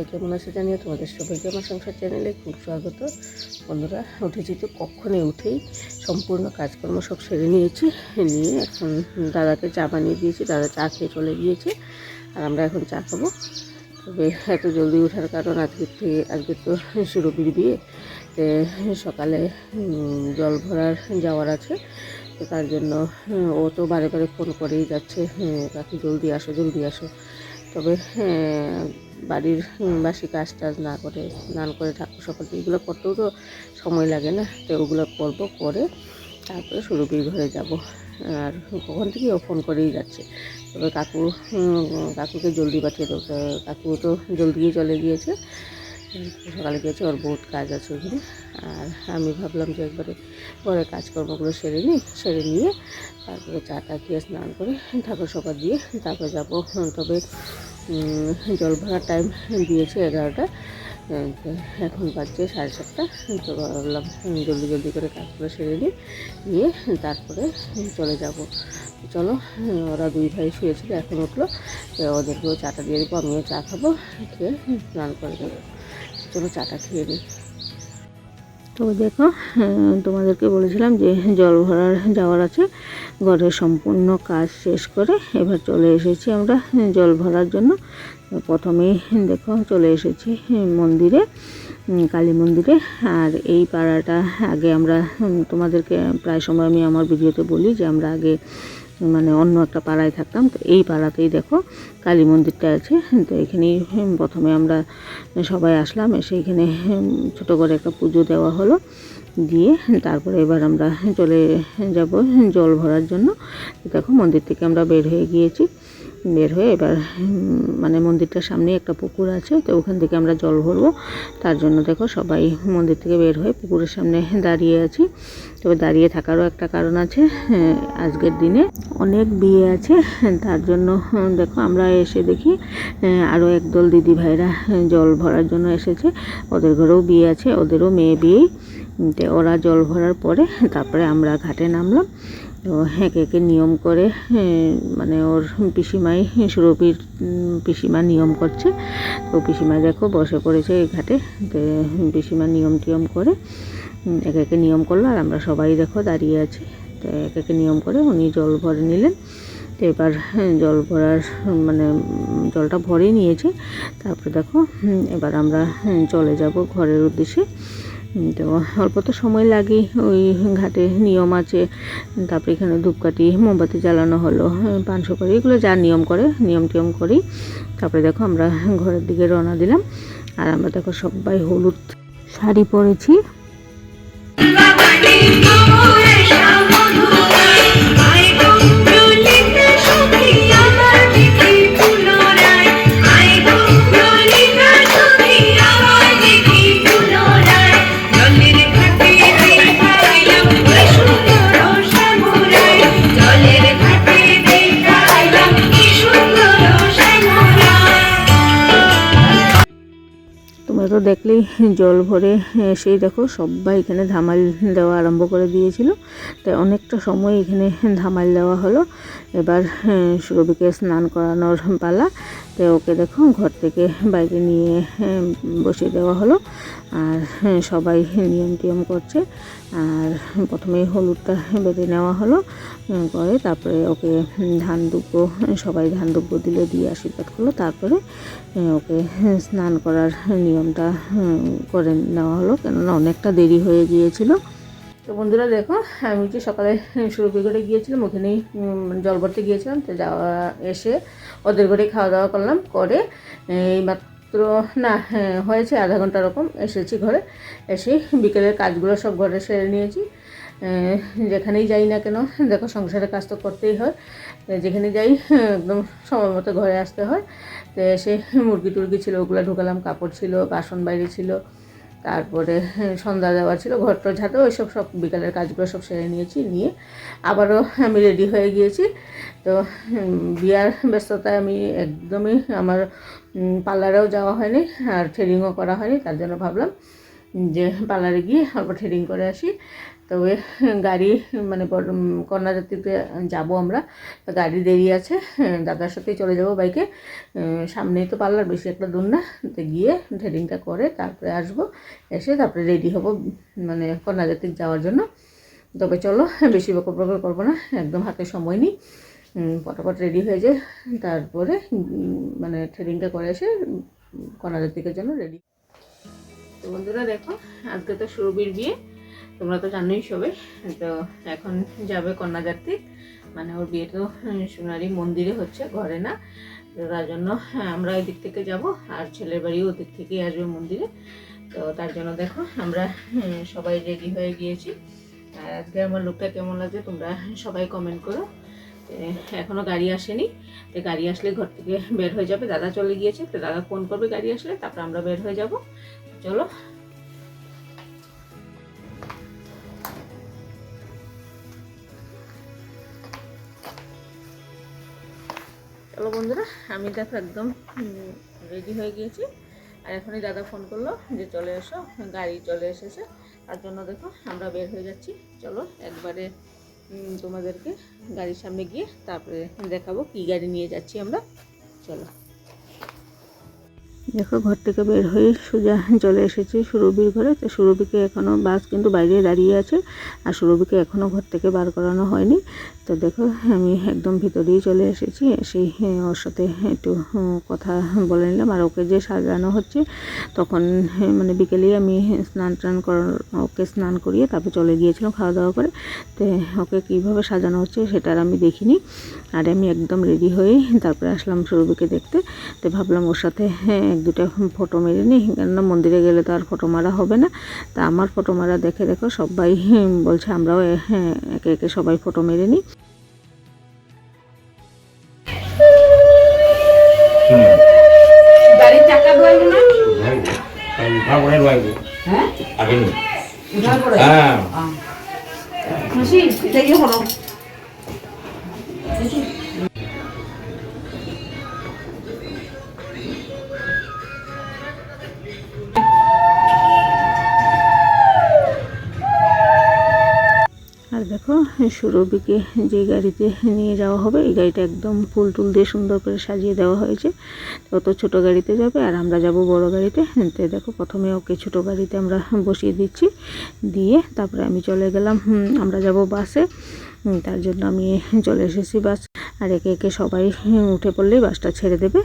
সবাই কেমন আছে জানিয়ে তোমাদের সবাইকে আমার সংসার চ্যানেলে খুব স্বাগত। বন্ধুরা উঠেছি তো কক্ষণে উঠেই সম্পূর্ণ কাজকর্ম সব সেরে নিয়েছি। নিয়ে এখন দাদাকে চা বানিয়ে দিয়েছি দাদা চা খেয়ে চলে গিয়েছে আর আমরা এখন চা খাব। তবে এত জলদি ওঠার কারণ আজকে থেকে আজকে তো সুরভির বিয়ে সকালে জল ভরার যাওয়ার আছে তো তার জন্য ও তো বারে বারে ফোন করেই যাচ্ছে কাকি জলদি আসো জলদি আসো। তবে হ্যাঁ, বাড়ির বাসি কাজ টাজ না করে, স্নান করে ঠাকুর সকল এগুলো করতেও তো সময় লাগে না, তো ওগুলো করব, করে তারপরে সুরভির ঘরে যাব। আর কখন থেকে ও ফোন করেই যাচ্ছে। তবে কাকু কাকুকে জলদি পাঠিয়ে দেবো কাকু তো জলদিই চলে গিয়েছে। সকালে গিয়েছে, ওর বহুত কাজ আছে ওখানে। আর আমি ভাবলাম যে একবারে ঘরে কাজকর্মগুলো সেরে নিই, সেরে নিয়ে তারপরে চাটা খেয়ে স্নান করে ঠাকুর সকাল দিয়ে তারপরে যাব। তবে জল ভরার টাইম দিয়েছে এগারোটা। এখন বাজছে সাড়ে সাতটা। তো ভাবলাম জলদি জলদি করে কাজগুলো সেরে নিই, নিয়ে তারপরে চলে যাব। চলো, ওরা দুই ভাই শুয়েছিল, এখন উঠল। ওদেরকেও চাটা দিয়ে দেবো, আমিও চা খাব, খেয়ে স্নান করে দেবো চলো চাটা খেয়ে নিই। তো দেখো তোমাদেরকে বলেছিলাম যে জল ভরার যাওয়ার আছে। ঘরের সম্পূর্ণ কাজ শেষ করে এবার চলে এসেছি আমরা জল ভরার জন্য। প্রথমেই দেখো চলে এসেছি মন্দিরে কালী মন্দিরে। আর এই পাড়াটা আগে আমরা তোমাদেরকে প্রায় সময় আমি আমার ভিডিওতে বলি যে আমরা আগে মানে অন্য একটা পাড়ায় থাকতাম, তো এই পাড়াতেই দেখো কালী মন্দিরটা আছে। তো এখানেই প্রথমে আমরা সবাই আসলাম, এসে এখানে ছোটো করে একটা পুজো দেওয়া হলো। দিয়ে তারপরে এবার আমরা চলে যাব জল ভরার জন্য। দেখো মন্দির থেকে আমরা বের হয়ে গিয়েছি। বের হয়ে এবার মানে মন্দিরটার সামনে একটা পুকুর আছে তো ওখান থেকে আমরা জল ভরবো। তার জন্য দেখো সবাই মন্দির থেকে বের হয়ে পুকুরের সামনে দাঁড়িয়ে আছি। তবে দাঁড়িয়ে থাকারও একটা কারণ আছে হ্যাঁ, আজকের দিনে অনেক বিয়ে আছে তার জন্য দেখো আমরা এসে দেখি হ্যাঁ, আরও একদল দিদি ভাইরা হ্যাঁ, জল ভরার জন্য এসেছে। ওদের ঘরেও বিয়ে আছে ওদেরও মেয়ে বিয়েই তো ওরা জল ভরার পরে তারপরে আমরা ঘাটে নামলাম। তো একে একে নিয়ম করে মানে ওর পিসিমাই, সুরভির পিসিমা নিয়ম করছে। তো পিসিমা দেখো বসে পড়েছে এই ঘাটে। পিসিমা নিয়ম টিয়ম করে একে একে নিয়ম করল আর আমরা সবাই দেখো দাঁড়িয়ে আছি। তো একে একে নিয়ম করে উনি জল ভরে নিলেন। তো এবার জল ভরার মানে জলটা ভরেই নিয়েছে। তারপরে দেখো এবার আমরা চলে যাব ঘরের উদ্দেশ্যে। তো অল্প তো সময় লাগে, ওই ঘাটে নিয়ম আছে। তারপরে এখানে ধূপকাঠি, মোমবাতি জ্বালানো হলো, পান সুপারি, এগুলো যা নিয়ম করে, নিয়ম টিয়ম করি। তারপরে দেখো আমরা ঘরের দিকে রওনা দিলাম। আর আমরা দেখো সবাই হলুদ শাড়ি পরেছি। দেখলেই জল ভরে সেই দেখো সবাই এখানে ধামাল দেওয়া আরম্ভ করে দিয়েছিল। তাই অনেকটা সময় এখানে ধামাল দেওয়া হলো। এবার রবিকে স্নান করানোর পালা। তো ওকে দেখো ঘর থেকে বাইরে নিয়ে আহ, বসিয়ে দেওয়া হলো। আর সবাই নিয়ম টিয়ম করছে। আর প্রথমেই হলুদটা বেঁধে নেওয়া হলো করে তারপরে ওকে ধান দুব্বো সবাই ধান দুব্বো দিলে দিয়ে আশীর্বাদ করল। তারপরে ওকে স্নান করার নিয়মটা করে নেওয়া হলো। কেননা অনেকটা দেরি হয়ে গিয়েছিল। তো বন্ধুরা দেখো আমি যে সকালে সুরভি করে গিয়েছিলাম ওখানেই জল ভরতে গিয়েছিলাম তো যাওয়া এসে ওদের ঘরে খাওয়া দাওয়া করলাম করে এই মাত্র না হ্যাঁ, হয়েছে আধা ঘণ্টা রকম এসেছি ঘরে এসে বিকেলের কাজগুলো সব ঘরে সেরে নিয়েছি। যেখানেই যাই না কেন দেখো সংসারের কাজ তো করতেই হয় যেখানে যাই একদম সময় মতো ঘরে আসতে হয় তো এসে মুরগি টুরগি ছিল ওগুলো ঢুকালাম কাপড় ছিল বাসন বাইরে ছিল তারপরে সন্ধ্যা দেওয়া ছিল ঘরটা ঝাঁটো, ওইসব সব বিকালের কাজগুলো সব সেরে নিয়েছি, নিয়ে আবারও আমি রেডি হয়ে গিয়েছি। তো বিয়ার ব্যস্ততায় আমি একদমই আমার পার্লারেও যাওয়া হয়নি আর থ্রেডিংও করা হয়নি, তার জন্য ভাবলাম যে পার্লারে গিয়ে অল্প থ্রেডিং করে আসি। তবে গাড়ি মানে কন্যাযাত্রীতে যাব আমরা। তো গাড়ি দেরি আছে দাদার সাথেই চলে যাব বাইকে। সামনেই তো পার্লার বেশি একটা দূর না। তো গিয়ে থ্রেডিংটা করে তারপরে আসব এসে তারপরে রেডি হব মানে কন্যাযাত্রী যাওয়ার জন্য। তবে চলো বেশি বকর বকর করব না একদম হাতে সময় নিই। ফটাফট রেডি হয়ে যায় তারপরে মানে থ্রেডিংটা করে এসে উম, কন্যাযাত্রীকের জন্য রেডি। তো বন্ধুরা দেখো আজকে তো সুরবির বিয়ে। তোমরা তো জানোই সবাই তো এখন যাবে কন্যাযাত্রী মানে ওর বিয়ে তো সোনারি মন্দিরে হচ্ছে ঘরে না। তো তার জন্য হ্যাঁ, আমরা ওই দিক থেকে যাব আর ছেলের বাড়িও ওদিক থেকেই আসবে মন্দিরে। তো তার জন্য দেখো আমরা সবাই রেডি হয়ে গিয়েছি। আর আজকে আমার লুকটা কেমন লাগছে তোমরা সবাই কমেন্ট করো। তো এখনও গাড়ি আসেনি। তো গাড়ি আসলে ঘর থেকে বের হয়ে যাবে। দাদা চলে গিয়েছে তো দাদা ফোন করবে গাড়ি আসলে তারপর আমরা বের হয়ে যাব। চলো চলো বন্ধুরা, আমি দেখো একদম রেডি হয়ে গিয়েছি। আর এখনই দাদা ফোন করল যে চলে এসো, গাড়ি চলে এসেছে। তার জন্য দেখো আমরা বের হয়ে যাচ্ছি। চলো একবারে তোমাদেরকে গাড়ির সামনে গিয়ে তারপরে দেখাবো কি গাড়ি নিয়ে যাচ্ছি আমরা। চলো। দেখো ঘর থেকে বের হয়ে সোজা চলে এসেছি সুরভির ঘরে। তো সুরভিকে এখনও বাস কিন্তু বাইরে দাঁড়িয়ে আছে আর সুরভিকে এখনও ঘর থেকে বার করানো হয়নি। তো দেখো আমি একদম ভিতরেই চলে এসেছি। এসে হ্যাঁ, ওর সাথে একটু কথা বলে নিলাম। আর ওকে যে সাজানো হচ্ছে তখন মানে বিকেলেই আমি স্নান টান ওকে স্নান করিয়ে তারপর চলে গিয়েছিলাম খাওয়া দাওয়া করে। তো ওকে কীভাবে সাজানো হচ্ছে সেটা আর আমি দেখিনি। আর আমি একদম রেডি হয়ে তারপরে আসলাম সুরভিকে দেখতে। তো ভাবলাম ওর সাথে হ্যাঁ দুটো ফটো মেরে নিই কেননা মন্দিরে গেলে তো আর ফটো মারা হবে না তা আমার ফটো মারা দেখে দেখো সবাই হ্যাঁ, বলছে আমরাও হ্যাঁ একে একে সবাই ফটো মেরে নিই হ্যাঁ দেখো সুরভিকে যে গাড়িতে নিয়ে যাওয়া হবে, এই গাড়িটা একদম ফুল টুল দিয়ে সুন্দর করে সাজিয়ে দেওয়া হয়েছে। অত ছোট গাড়িতে যাবে, আর আমরা যাব বড় গাড়িতে। তো দেখো, প্রথমে ওকে ছোট গাড়িতে আমরা বসিয়ে দিচ্ছি। দিয়ে তারপরে আমি চলে গেলাম আমরা যাব বাসে। তার জন্য আমি চলে এসেছি বাস। আর একে একে সবাই উঠে পড়লেই বাসটা ছেড়ে দেবে।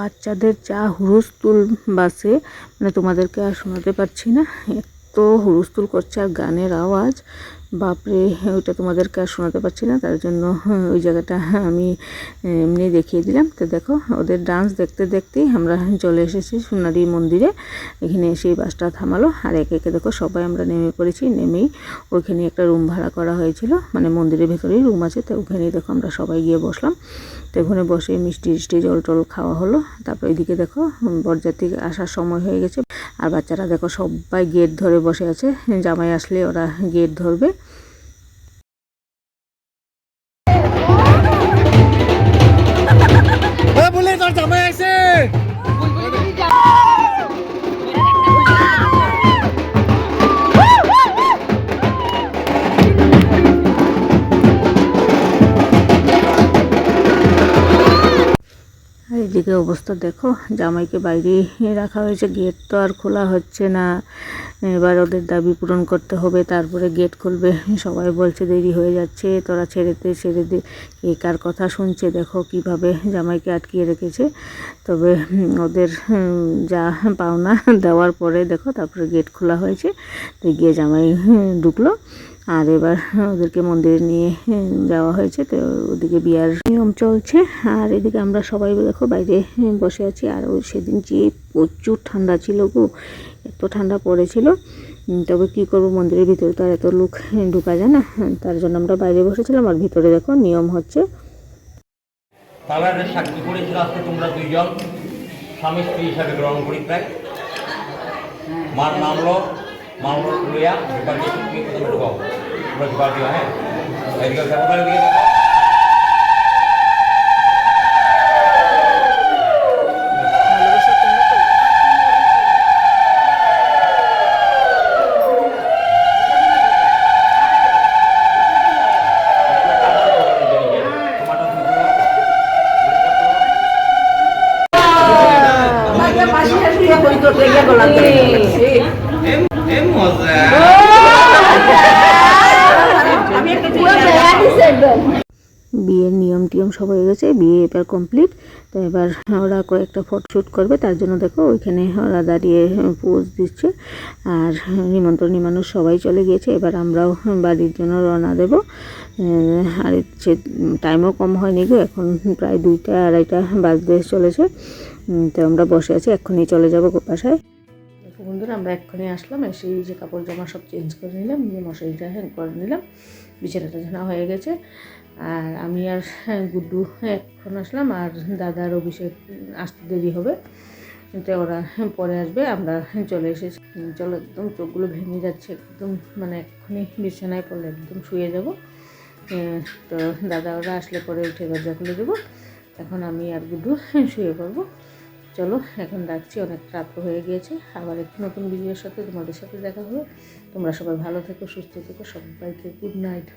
বাচ্চাদের যা হুলস্থুল বাসে মানে তোমাদেরকে আর শোনাতে পারছি না। এত হুলস্থুল করছে আর গানের আওয়াজ। বাপরে, ওইটা তোমাদেরকে আর শোনাতে পারছি না, তার জন্য ওই জায়গাটা আমি এমনি দেখিয়ে দিলাম। তো দেখো, ওদের ডান্স দেখতে দেখতেই আমরা চলে এসেছি সোনারি মন্দিরে। এখানে এসে বাসটা থামালো। আর একে একে দেখো, সবাই আমরা নেমে পড়েছি। নেমেই ওইখানে একটা রুম ভাড়া করা হয়েছিল। মানে মন্দিরের ভেতরেই রুম আছে, তো ওখানেই দেখো আমরা সবাই গিয়ে বসলাম। তো বসে মিষ্টি মিষ্টি জল টল খাওয়া হলো। তারপর এদিকে দেখো বরযাত্রী আসার সময় হয়ে গেছে। আর বাচ্চারা দেখো সবাই গেট ধরে বসে আছে। জামাই আসলে ওরা গেট ধরবে। আর এদিকে অবস্থা দেখো। জামাইকে বাইরে রাখা হয়েছে। গেট তো আর খোলা হচ্ছে না। এবার ওদের দাবি পূরণ করতে হবে। তারপরে গেট খুলবে। সবাই বলছে দেরি হয়ে যাচ্ছে। তোরা ছেড়ে দে ছেড়ে দে। কে কার কথা শুনছে দেখো কীভাবে জামাইকে আটকিয়ে রেখেছে। তবে ওদের যা পাওনা দেওয়ার পরে দেখো, তারপরে গেট খোলা হয়েছে। তো গিয়ে জামাই ঢুকলো। আর এবার ওদেরকে মন্দিরে নিয়ে যাওয়া হয়েছে, তো ওদিকে বিয়ার নিয়ম চলছে। আর এদিকে আমরা সবাই দেখো বাইরে বসে আছি, আর ওই সেদিন যে প্রচুর ঠান্ডা ছিল গো, এত ঠান্ডা পড়েছিল। তবে কি করব, মন্দিরের ভিতরে তো আর এত লোক ঢুকা যায় না, তার জন্য আমরা বাইরে বসেছিলাম। আর ভিতরে দেখো নিয়ম হচ্ছে। সাক্ষী করেছিল আজকে তোমরা দুইজন। স্বামী স্ত্রী হিসাবে গ্রহণ করি প্রায়। মার নাম হলো মামলা তুমি তোমরা ঢোকার দিও হ্যাঁ সব হয়ে গেছে, বিয়ে এবার কমপ্লিট তো এবার ওরা কয়েকটা ফটোশ্যুট করবে, তার জন্য দেখো ওইখানে ওরা দাঁড়িয়ে পোজ দিচ্ছে। আর নিমন্ত্রণী মানুষ সবাই চলে গিয়েছে। এবার আমরাও বাড়ির জন্য রওনা দেবো। আর সে টাইমও কম হয়নি গো, এখন প্রায় দুইটা, আড়াইটা বাজতে চলেছে। তো আমরা বসে আছি, এক্ষুনি চলে যাব বাসায় বন্ধুরা, আমরা এক্ষুনি আসলাম, এসে যে কাপড় জামা সব চেঞ্জ করে নিলাম, নিয়ে মশারিটা হ্যাং করে নিলাম। বিছানাটা ঝানা হয়ে গেছে। আর আমি আর হ্যাঁ, গুড্ডু এখন আসলাম আর দাদার অভিষেক আসতে দেরি হবে। তো ওরা পরে আসবে আমরা চলে এসেছি। চলো একদম চোখগুলো ভেঙে যাচ্ছে একদম মানে এক্ষুনি বিছানায় পড়লে একদম শুয়ে যাব। তো দাদা ওরা আসলে পরে উঠে দরজা খুলে দেবো। এখন আমি আর গুড্ডু শুয়ে পড়ব। চলো এখন রাখছি অনেক রাত হয়ে গিয়েছে। আবার একটু নতুন ভিডিওর সাথে তোমাদের সাথে দেখা হবে। তোমরা সবাই ভালো থেকো সুস্থ থেকো সবাইকে গুড নাইট।